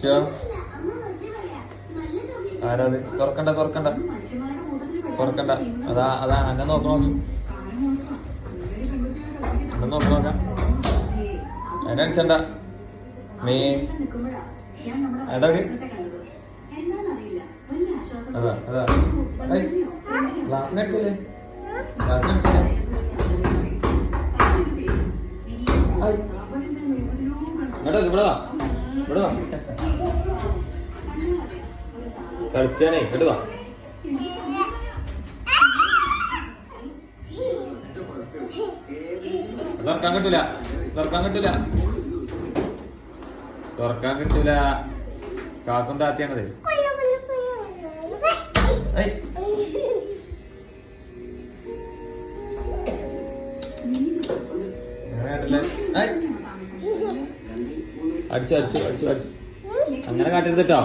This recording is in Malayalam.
അടിച്ചോ ആരാത് തുറക്കണ്ട തുറക്കണ്ട. തുറക്കണ്ട. അതാ അതാ അന്നെ നോക്ക് നോക്ക് അന്നെ നോക്ക് നോക്കാം അതിനെ അടിച്ചണ്ട. മീ അതാ അതാ. ഏയ്, ഗ്ലാസ്സിന് അടിച്ചല്ലേ? ഗ്ലാസ്സിന് അടിച്ചല്ലേ? ഇവിടെ ഇവിടെ വാ. കളിച്ചാനേ ഇങ്ങോട്ട് തുറക്കാൻ കിട്ടില്ല തുറക്കാൻ കിട്ടില്ല തുറക്കാൻ കിട്ടില്ല. കാക്കും താത്തിയാണത്? അടിച്ചു അടിച്ചു അടിച്ചു അടിച്ചു. അങ്ങനെ കാട്ടരുത് കേട്ടോ